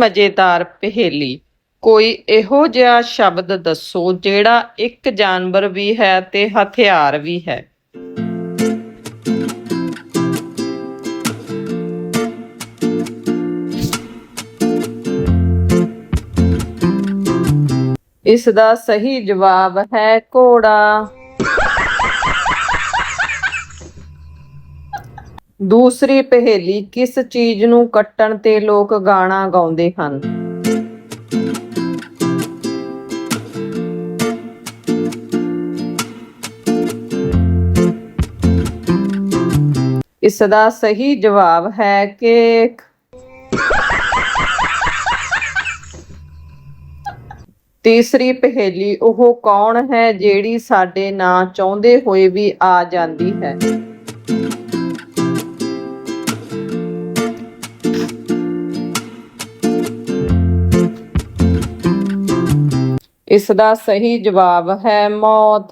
ਮਜ਼ੇਦਾਰ ਪਹੇਲੀ। ਕੋਈ ਇਹੋ ਜਿਹਾ ਸ਼ਬਦ ਦੱਸੋ ਜਿਹੜਾ ਇੱਕ ਜਾਨਵਰ ਵੀ ਹੈ ਤੇ ਹਥਿਆਰ ਵੀ ਹੈ। ਇਸ ਦਾ ਸਹੀ ਜਵਾਬ ਹੈ ਘੋੜਾ। ਦੂਸਰੀ ਪਹੇਲੀ ਕਿਸ ਚੀਜ਼ ਨੂੰ ਕੱਟਣ ਤੇ ਲੋਕ ਗਾਣਾ ਗਾਉਂਦੇ ਹਨ? ਇਸ ਦਾ ਸਹੀ ਜਵਾਬ ਹੈ ਕੇਕ। ਤੀਸਰੀ ਪਹੇਲੀ, ਉਹ ਕੌਣ ਹੈ ਜਿਹੜੀ ਸਾਡੇ ਨਾਂ ਚਾਹੁੰਦੇ ਹੋਏ ਵੀ ਆ ਜਾਂਦੀ ਹੈ? ਇਸ ਦਾ ਸਹੀ ਜਵਾਬ ਹੈ ਮੌਤ।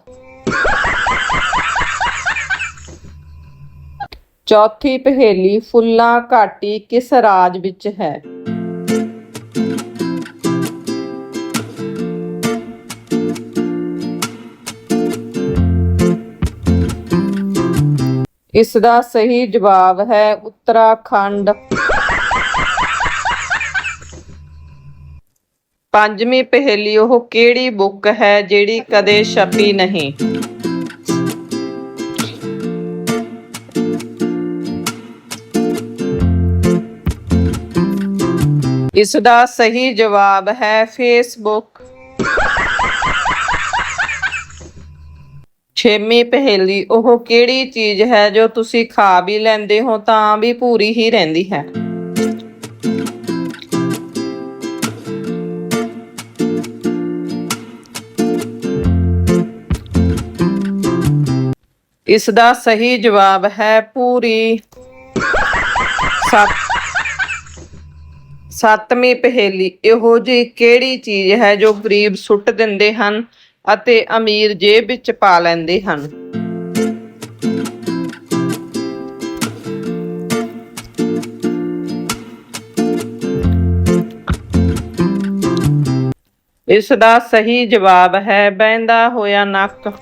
ਚੌਥੀ ਪਹੇਲੀ, ਫੁੱਲਾਂ ਘਾਟੀ ਕਿਸ ਰਾਜ ਵਿੱਚ ਹੈ? ਇਸ ਦਾ ਸਹੀ ਜਵਾਬ ਹੈ ਉੱਤਰਾਖੰਡ। ਪੰਜਵੀਂ ਪਹੇਲੀ ਉਹ ਕਿਹੜੀ ਬੁੱਕ ਹੈ ਜਿਹੜੀ ਕਦੇ ਛਪੀ ਨਹੀਂ? ਇਸ ਦਾ ਸਹੀ ਜਵਾਬ ਹੈ ਫੇਸਬੁੱਕ। ਛੇਵੀਂ ਪਹੇਲੀ ਉਹ ਕਿਹੜੀ ਚੀਜ਼ ਹੈ ਜੋ ਤੁਸੀਂ ਖਾ ਵੀ ਲੈਂਦੇ ਹੋ ਤਾਂ ਵੀ ਪੂਰੀ ਹੀ ਰਹਿੰਦੀ ਹੈ? ਇਸ ਦਾ ਸਹੀ ਜਵਾਬ ਹੈ ਪੂਰੀ ਸੱਤਵੀਂ ਪਹੇਲੀ। ਇਹੋ ਜਿਹੀ ਕਿਹੜੀ ਚੀਜ਼ ਹੈ ਜੋ ਗਰੀਬ ਸੁੱਟ ਦਿੰਦੇ ਹਨ ਅਤੇ ਅਮੀਰ ਜੇਬ ਵਿੱਚ ਪਾ ਲੈਂਦੇ ਹਨ? ਇਸ ਦਾ ਸਹੀ ਜਵਾਬ ਹੈ ਬਹਿੰਦਾ ਹੋਇਆ ਨੱਕ।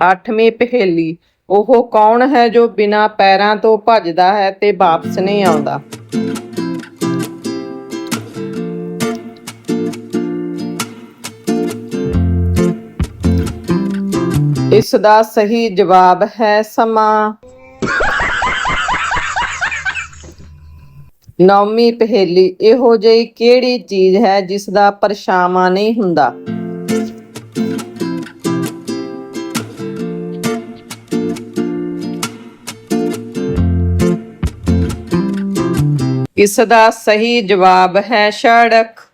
ਅੱਠਵੀਂ ਪਹੇਲੀ। ਉਹ ਕੌਣ ਹੈ ਜੋ ਬਿਨਾਂ ਪੈਰਾਂ ਤੋਂ ਭੱਜਦਾ ਹੈ ਤੇ ਵਾਪਸ ਨਹੀਂ ਆਉਂਦਾ? ਇਸ ਦਾ ਸਹੀ ਜਵਾਬ ਹੈ ਸਮਾਂ। ਨੌਵੀਂ ਪਹੇਲੀ। ਇਹੋ ਜਿਹੀ ਕਿਹੜੀ ਚੀਜ਼ ਹੈ ਜਿਸ ਦਾ ਪਰਛਾਵਾਂ ਨਹੀਂ ਹੁੰਦਾ? ਇਸ ਦਾ ਸਹੀ ਜਵਾਬ ਹੈ ਸੜਕ?